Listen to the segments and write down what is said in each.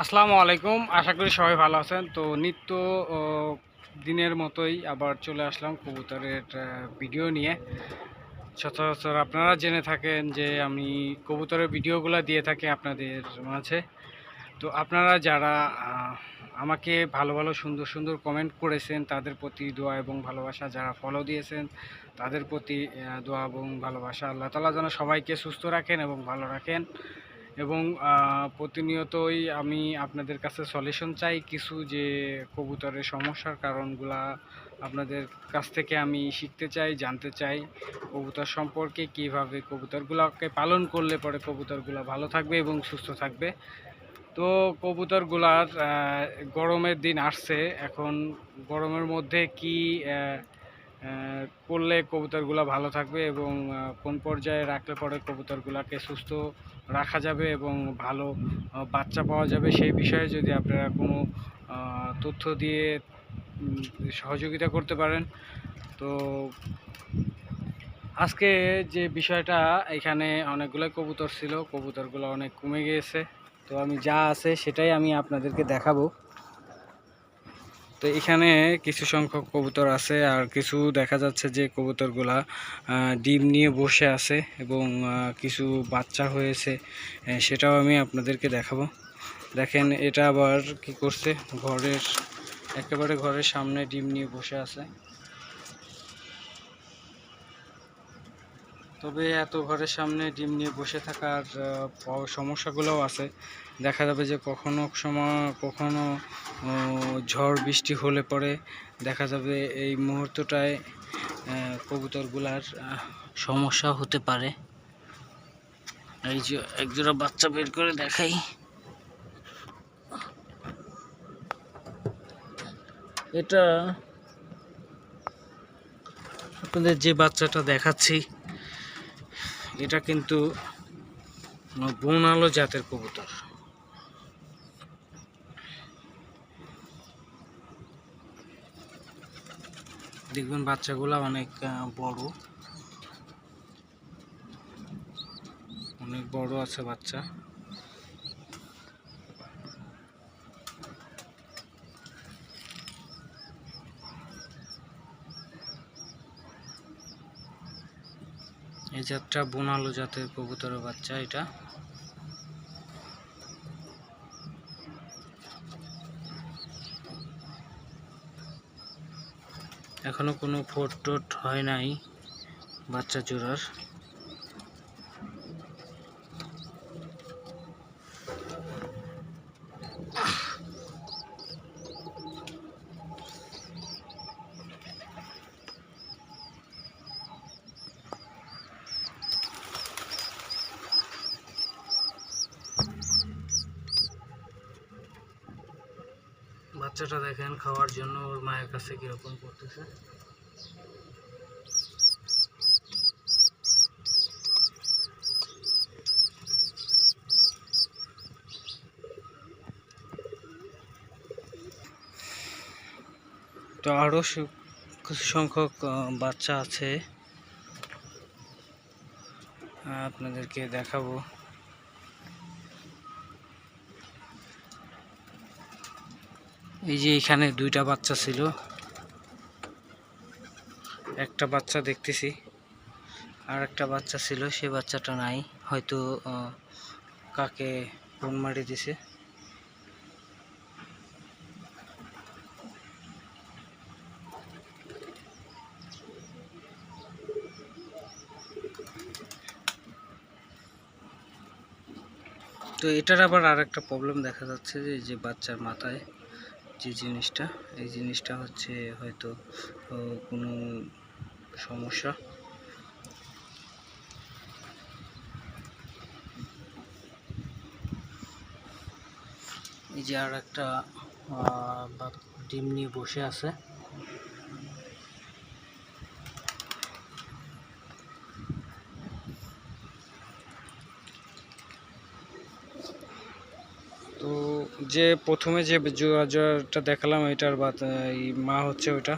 আসসালামু আলাইকুম। আশা করি সবাই ভালো আছেন। তো নিত্য দিনের মতোই আবার চলে আসলাম কবুতরের ভিডিও নিয়ে। সচরাচর আপনারা জেনে থাকেন যে আমি কবুতরের ভিডিওগুলো দিয়ে থাকি আপনাদের মাঝে। তো আপনারা যারা আমাকে ভালো ভালো, সুন্দর সুন্দর কমেন্ট করেছেন, তাদের প্রতি দোয়া এবং ভালোবাসা যারা ফলো দিয়েছেন, তাদের প্রতি দোয়া এবং ভালোবাসা আল্লাহ তালা যেন সবাইকে সুস্থ রাখেন এবং ভালো রাখেন। এবং প্রতিনিয়তই আমি আপনাদের কাছে সলিউশন চাই কিছু যে কবুতরের সমস্যার কারণগুলা আপনাদের কাছ থেকে আমি শিখতে চাই, জানতে চাই। কবুতর সম্পর্কে কীভাবে কবুতরগুলোকে পালন করলে পরে কবুতরগুলো ভালো থাকবে এবং সুস্থ থাকবে। তো কবুতরগুলার গরমের দিন আসছে। এখন গরমের মধ্যে কি করলে কবুতরগুলো ভালো থাকবে এবং কোন পর্যায়ে রাখলে পরে কবুতরগুলোকে সুস্থ রাখা যাবে এবং ভালো বাচ্চা পাওয়া যাবে সেই বিষয়ে যদি আপনারা কোনো তথ্য দিয়ে সহযোগিতা করতে পারেন। তো আজকে যে বিষয়টা, এখানে অনেকগুলো কবুতর ছিল, কবুতরগুলো অনেক কমে গিয়েছে। তো আমি যা আছে সেটাই আমি আপনাদেরকে দেখাবো। তো এখানে কিছু সংখ্যক কবুতর আছে আর কিছু দেখা যাচ্ছে যে কবুতরগুলা ডিম নিয়ে বসে আছে এবং কিছু বাচ্চা হয়েছে সেটাও আমি আপনাদেরকে দেখাবো। দেখেন, এটা আবার কি করছে? ঘরের, একেবারে ঘরের সামনে ডিম নিয়ে বসে আছে। তবে এত ঘরের সামনে ডিম নিয়ে বসে থাকার সমস্যাগুলোও আছে। দেখা যাবে যে কখনো সময় কখনো ঝড় বৃষ্টি হলে পরে দেখা যাবে এই মুহূর্তটায় কবুতরগুলার সমস্যা হতে পারে। এই যে একজোড়া বাচ্চা বের করে দেখাই। এটা আপনাদের যে বাচ্চাটা দেখাচ্ছি এটা কিন্তু বোনালো জাতের কবুতর। দেখবেন বাচ্চাগুলা অনেক বড়। অনেক বড় আছে বাচ্চা। এই জাতটা বোনালো জাতের কবুতরের বাচ্চা এটা। এখনও কোনো ফোট টোট হয় নাই বাচ্চা জোড়ার বাচ্চাটা দেখেন, খাওয়ার জন্য ওর মায়ের কাছে কীরকম করতেছে। তো আরও কিছু সংখ্যক বাচ্চা আছে। আপনাদেরকে দেখাবো। এই যে এখানে দুইটা বাচ্চা ছিল। একটা বাচ্চা দেখতেছি, আর একটা বাচ্চা ছিল, সে বাচ্চাটা নাই। হয়তো কাকে ফোন মারি দিছে। তো এটার আবার আর একটা প্রবলেম দেখা যাচ্ছে যে যে বাচ্চার মাথায় যে জিনিসটা, এই জিনিসটা হচ্ছে হয়তো কোনো সমস্যা। এই যে আর একটা ডিম নিয়ে বসে আছে। তো যে প্রথমে যে জোয়ারটা দেখালাম এটার বা মা হচ্ছে ওইটা।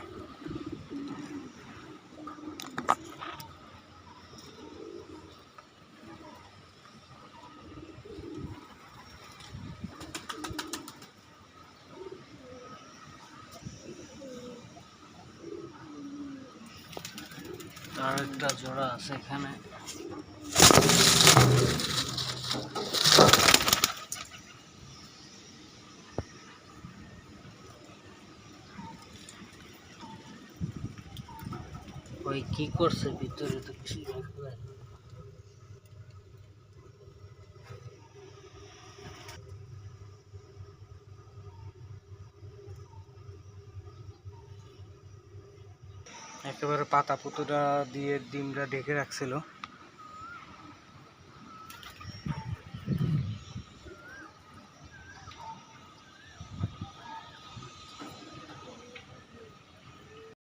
আর একটা জোড়া আছে এখানে। ওই কি করছে ভিতরে তো কিছু। একেবারে পাতা পুতোটা দিয়ে ডিমটা ঢেকে রাখছিল